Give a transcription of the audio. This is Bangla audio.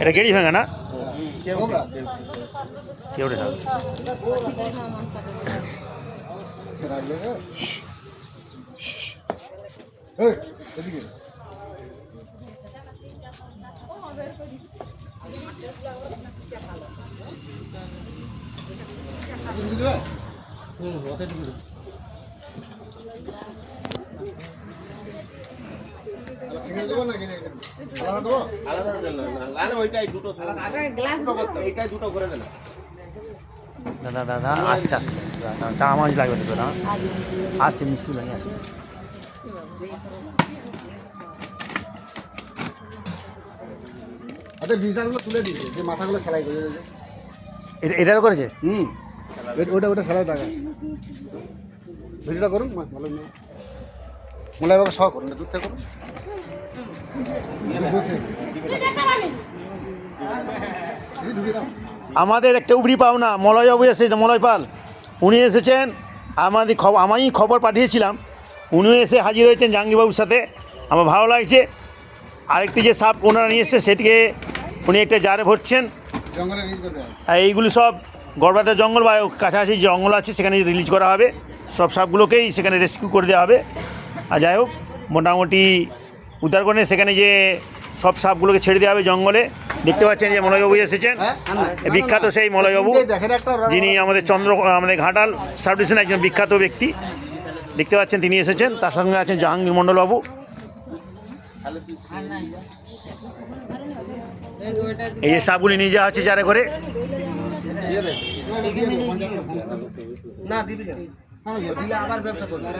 এটা গেড়ি ভাঙা না? কে হোকরা কে দাদা দাদা আসতে আসতে দাদা চা মাছ লাগবে তো না আসছে মিষ্টি লাগে আসবে আচ্ছা বিছানাগুলো তুলে দিয়েছে যে মাথাগুলো সেলাই করে এটা করেছে? হুম ওটা ওটা সেলাই ভিডিওটা করুন ভালো মোলাই বাবা সহ করুন না, দূর থেকে করুন। আমাদের একটা উবরি পাওনা মলয়বাবু এসেছে মলয় পাল। উনি এসেছেন আমাদের খবর আমি খবর পাঠিয়েছিলাম। উনিও এসে হাজির হয়েছেন জাহাঙ্গীরবাবুর সাথে। আমার ভালো লাগছে। আরেকটি যে সাপ ওনারা নিয়ে এসছে সেটিকে উনি একটা জারে ভরছেন। এইগুলি সব গড়বাতে জঙ্গল বা কাছাকাছি যে জঙ্গল আছে সেখানে রিলিজ করা হবে। সব সাপগুলোকেই সেখানে রেস্কিউ করে দেওয়া হবে। আর যাই হোক মোটামুটি উদ্ধার করে সেখানে যে সব সাপগুলোকে ছেড়ে দেওয়া হবে জঙ্গলে। দেখতে পাচ্ছেন যে মলয়বাবু এসেছেন। বিখ্যাত সেই মলয়বাবু। যিনি আমাদের চন্দ্র আমাদের ঘাটাল সাব ডিভিশনের একজন বিখ্যাত ব্যক্তি। দেখতে পাচ্ছেন তিনি এসেছেন। তার সঙ্গে আছেন জাহাঙ্গীর মণ্ডলবাবু। এই যে সাপগুলি নিয়ে যাওয়া হচ্ছে যারে করে না। দিবি আবার ব্যবসা করবি।